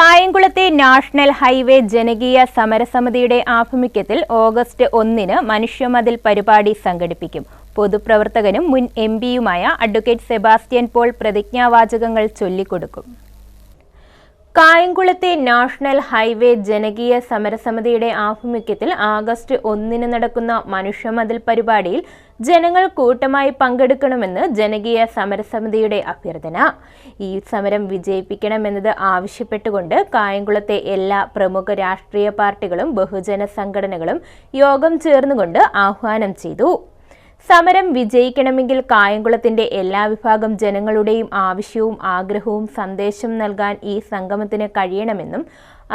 കായംകുളത്തെ national highway ജനകീയ സമരസമിതിയുടെ ആഭിമുഖ്യത്തിൽ August ഒന്നിന് മനുഷ്യമതിൽ പരിപാടി സംഘടിപ്പിക്കും. പൊതുപ്രവർത്തകനും മുൻ എം പിയുമായ അഡ്വക്കേറ്റ് സെബാസ്റ്റ്യൻ പോൾ പ്രതിജ്ഞാവാചകങ്ങൾ ചൊല്ലിക്കൊടുക്കും. കായംകുളത്തെ നാഷണൽ ഹൈവേ ജനകീയ സമരസമിതിയുടെ ആഭിമുഖ്യത്തിൽ ആഗസ്റ്റ് ഒന്നിന് നടക്കുന്ന മനുഷ്യമതിൽ പരിപാടിയിൽ ജനങ്ങൾ കൂട്ടമായി പങ്കെടുക്കണമെന്ന് ജനകീയ സമരസമിതിയുടെ അഭ്യർത്ഥന. ഈ സമരം വിജയിപ്പിക്കണമെന്നത് ആവശ്യപ്പെട്ടുകൊണ്ട് കായംകുളത്തെ എല്ലാ പ്രമുഖ രാഷ്ട്രീയ പാർട്ടികളും ബഹുജന സംഘടനകളും യോഗം ചേർന്നുകൊണ്ട് ആഹ്വാനം ചെയ്തു. സമരം വിജയിക്കണമെങ്കിൽ കായംകുളത്തിന്റെ എല്ലാ വിഭാഗം ജനങ്ങളുടെയും ആവശ്യവും ആഗ്രഹവും സന്ദേശം നൽകാൻ ഈ സംഗമത്തിന് കഴിയണമെന്നും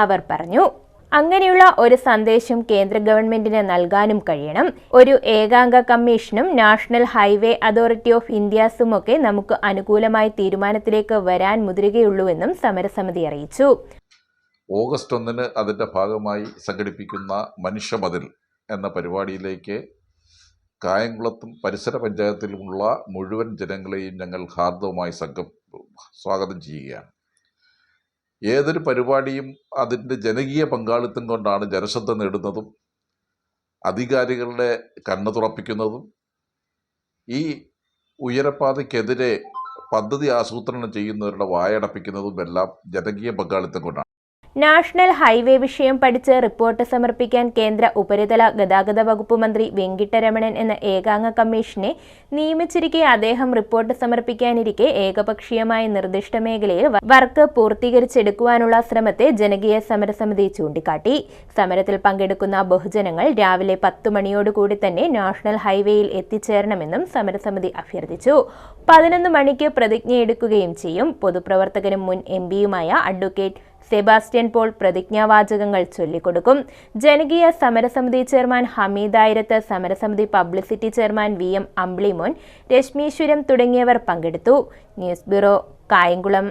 അവർ പറഞ്ഞു. അങ്ങനെയുള്ള ഒരു സന്ദേശം കേന്ദ്ര ഗവൺമെന്റിന് നൽകാനും കഴിയണം. ഒരു ഏകാംഗ കമ്മീഷനും നാഷണൽ ഹൈവേ അതോറിറ്റി ഓഫ് ഇന്ത്യാസും ഒക്കെ നമുക്ക് അനുകൂലമായി തീരുമാനത്തിലേക്ക് വരാൻ മുതിരുകയുള്ളൂവെന്നും സമരസമിതി അറിയിച്ചു. ഓഗസ്റ്റ് ഒന്നിന് അതിന്റെ ഭാഗമായി സംഘടിപ്പിക്കുന്ന മനുഷ്യമതിൽ എന്ന പരിപാടിയിലേക്ക് കായംകുളത്തും പരിസര പഞ്ചായത്തിലുമുള്ള മുഴുവൻ ജനങ്ങളെയും ഞങ്ങൾ ഹാർദവുമായി സംഘം സ്വാഗതം ചെയ്യുകയാണ്. ഏതൊരു പരിപാടിയും അതിന്റെ ജനകീയ പങ്കാളിത്തം കൊണ്ടാണ് ജനശ്രദ്ധ നേടുന്നതും അധികാരികളുടെ കണ്ണു തുറപ്പിക്കുന്നതും ഈ ഉയരപ്പാതയ്ക്കെതിരെ പദ്ധതി ആസൂത്രണം ചെയ്യുന്നവരുടെ വായടപ്പിക്കുന്നതും എല്ലാം ജനകീയ പങ്കാളിത്തം കൊണ്ടാണ്. നാഷണൽ ഹൈവേ വിഷയം പഠിച്ച് റിപ്പോർട്ട് സമർപ്പിക്കാൻ കേന്ദ്ര ഉപരിതല ഗതാഗത വകുപ്പ് മന്ത്രി വെങ്കിട്ടരമണൻ എന്ന ഏകാംഗ കമ്മീഷനെ നിയമിച്ചിരിക്കെ അദ്ദേഹം റിപ്പോർട്ട് സമർപ്പിക്കാനിരിക്കെ ഏകപക്ഷീയമായ നിർദ്ദിഷ്ട മേഖലയിൽ വർക്ക് പൂർത്തീകരിച്ചെടുക്കുവാനുള്ള ശ്രമത്തെ ജനകീയ സമരസമിതി ചൂണ്ടിക്കാട്ടി. സമരത്തിൽ പങ്കെടുക്കുന്ന ബഹുജനങ്ങൾ രാവിലെ പത്തു മണിയോടുകൂടി തന്നെ നാഷണൽ ഹൈവേയിൽ എത്തിച്ചേരണമെന്നും സമരസമിതി അഭ്യർത്ഥിച്ചു. പതിനൊന്ന് മണിക്ക് പ്രതിജ്ഞയെടുക്കുകയും ചെയ്യും. പൊതുപ്രവർത്തകനും മുൻ എം അഡ്വക്കേറ്റ് സെബാസ്റ്റ്യൻ പോൾ പ്രതിജ്ഞാവാചകങ്ങൾ ചൊല്ലിക്കൊടുക്കും. ജനകീയ സമരസമിതി ചെയർമാൻ ഹമീദ് ആയിരത്ത് സമരസമിതി publicity chairman V M Ambilimon രശ്മീശ്വരം തുടങ്ങിയവർ പങ്കെടുത്തു. News bureau Kayamkulam.